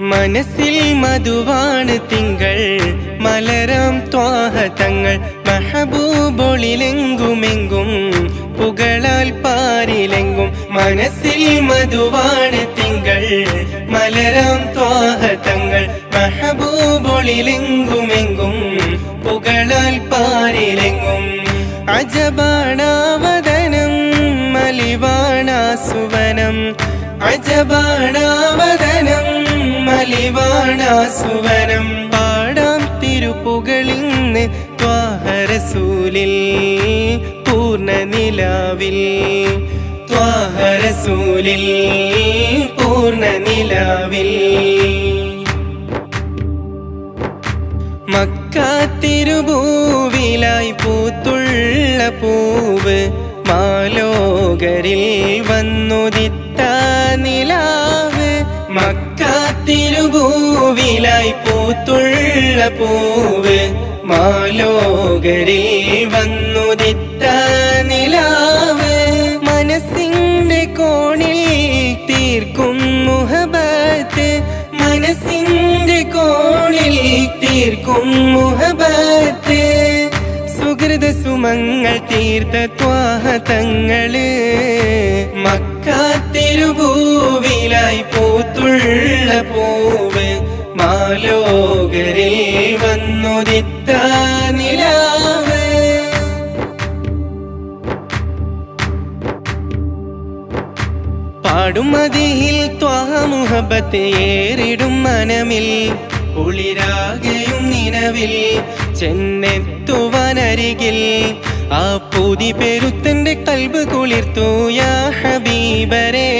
മനസ്സിൽ മധുവാണ് തിങ്കൾ. മലരാം ത്വാഹതങ്ങൾ മഹബൂബൊളിലെങ്കുമെങ്കും. പുകളാൽ പാരിലെങ്കും. മനസ്സിൽ മധുവാണ് തിങ്കൾ. മലരാം ത്വാഹതങ്ങൾ മഹബൂബൊളിലെങ്കുമെങ്കും. പുകളാൽ പാരിലെങ്കും. മലിവാണാ മലിവാണാസുവനം. അജബാണാവദനം മലിവാണാസുവനം പാടാം തിരുപ്പുകളിന്ന് ത്വാഹരസൂലിൽ പൂർണ നിലാവിൽ ത്വാഹരസൂലിൽ പൂർണ നിലാവിൽ മക്കാത്തിരുഭൂവിലായി പൂത്തുള്ള പൂവ് മാലോകരിൽ വന്നുദിത്ത. മക്കാത്തിരുഭൂവിലായി പൂത്തുള്ള പൂവ് മാലോകരിൽ വന്നുദിത്ത നിലാവ്. മനസ്സിന്റെ കോണിൽ തീർക്കും മുഹബത്ത്. മനസ്സിന്റെ കോണിൽ തീർക്കും മുഹബത്ത്. സുഹൃത സുമങ്ങൾ തീർത്ത ത്വാഹതങ്ങൾ മക്കാത്തിരുഭൂവിലായി പൂത്തുള്ള പൂവ്. മാലോകരിൽ വന്നുദിത്ത നിലാവ്. പാടും മതിയിൽ ത്വാമുഹബത്ത് ഏറിടും മനമിൽ. കുളിരാകയും നിലവിൽ ചെന്നെത്തുവാനരികിൽ. ആ പൂതി പെരുത്തന്റെ കൽബ് കുളിർത്തു യാ ഹബീബരേ.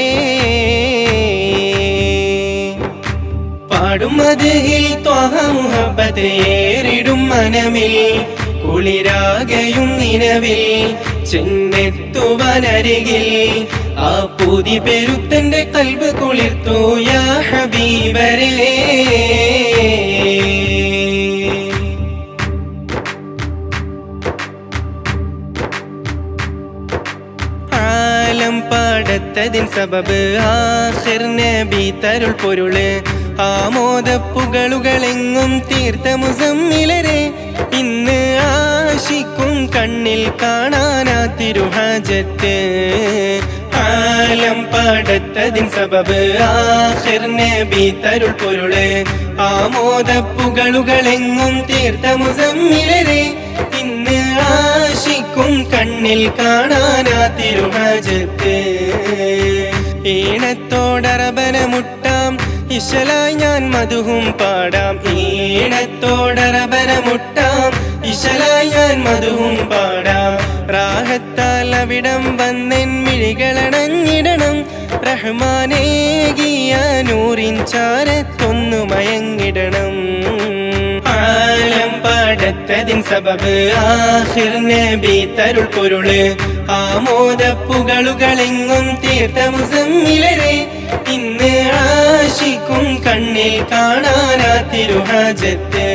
പാടും മതിയിൽ ത്വാമുഹബത്ത് ഏറിടും മനമിൽ. കുളിരാകയും നിലവിൽ ചെന്നെത്തുവനരികിൽ. ആ പൂതി പെരുത്തന്റെ കൽവ് കുളിർത്തു യാ ആലം പാടത്തതിൻ സബബ് ആഖിർ നബി തരുൾ പൊരുൾ. ആമോദപ്പുകളുകളെങ്ങും തീർത്ത മുസമ്മിലരെ ഇന്ന് ആശിക്കും കണ്ണിൽ കാണാനാ തിരുഹാജത്ത്. ആലം പാടത്തതിൻ സബബ് ആഖിർ നബി തരുൾ പൊരുൾ. ആമോദപ്പുകളുകളെങ്ങും തീർത്ത മുസമ്മിലരെ ഇന്ന് ആശിക്കും കണ്ണിൽ കാണാനാ തിരുഹാജത്ത്. ഈണത്തോടറബന ഇശലായി ഞാൻ മധുവും പാടാം ഈണത്തോടറബരമുട്ടാം ഇശലായി ഞാൻ മധുവും പാടാം റാഹത്താൽ അവിടം വന്നെൻ മിഴികളണഞ്ഞിടണം. റഹ്മാനേകിയ നൂറിൻ ചാരത്തൊന്നു മയങ്ങിടണം. ആലം പാടത്തതിൻ സബബ് ആഹിർ നബി തരുൾ പൊരുൾ. ആമോദപ്പുകളുകളെങ്ങും തീർത്ത മുസമ്മിലരെ ഇന്ന് കണ്ണിൽ കാണാനാ തിരുഹാജത്ത്.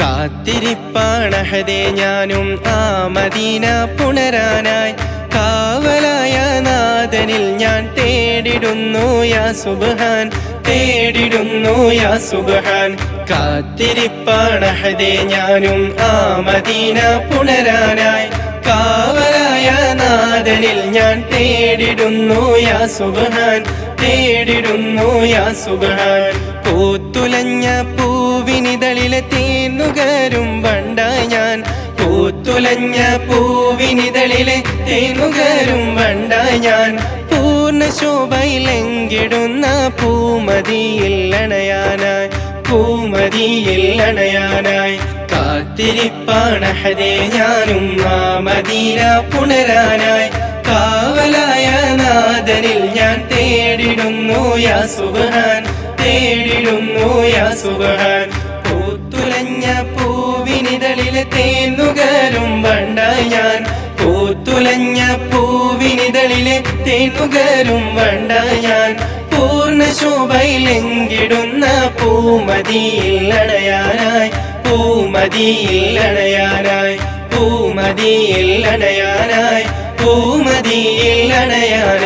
കാത്തിരിപ്പാണഹതേ ഞാനും ആ മദീന പുണരാനായി. കാവലായ നാഥനിൽ ഞാൻ തേടിടുന്നു യാ സുബ്ഹാൻ തേടിടുന്നു യാ സുബ്ഹാൻ. കാത്തിരിപ്പാണഹതേ ഞാനും ആ മദീന പുണരാനായി. കാവലായ നാഥനിൽ ഞാൻ തേടിടുന്നു യാ സുബഹാൻ തേടിടുന്നു യാ സുബഹാൻ. പൂത്തുലഞ്ഞ പൂവിനിതളിലെ തേന്നുകരും വണ്ട ഞാൻ. പൂത്തുലഞ്ഞ പൂവിനിതളിലെ തേനുകരും വണ്ട ഞാൻ. പൂർണ ശോഭയിലെങ്കിടുന്ന പൂമതിയിൽ അണയാനായി പൂമതിയിൽ അണയാനായി. കാത്തിരിപ്പാണഹതേ ഞാനും ആ മദീന പുണരാനായി. കാവലായ നാദനിൽ ഞാൻ തേടിടുന്നു യാ സുബഹാൻ തേടിടുന്നു യാ സുബഹാൻ. പൂത്തുലഞ്ഞ പൂവിനിതളിലെ തേന്നുകരും വണ്ട ഞാൻ. പൂത്തുലഞ്ഞ പൂവിനിതളിലെ തേന്നുകരും വണ്ട ഞാൻ. പൂർണ ശോഭയിലെങ്കിടുന്ന പൂമതിയിൽ അണയാനായി പൂമതിയിൽ അണയാനായി പൂമതിയിൽ അണയാനായി പൂമതിയിൽ അണയാനായി.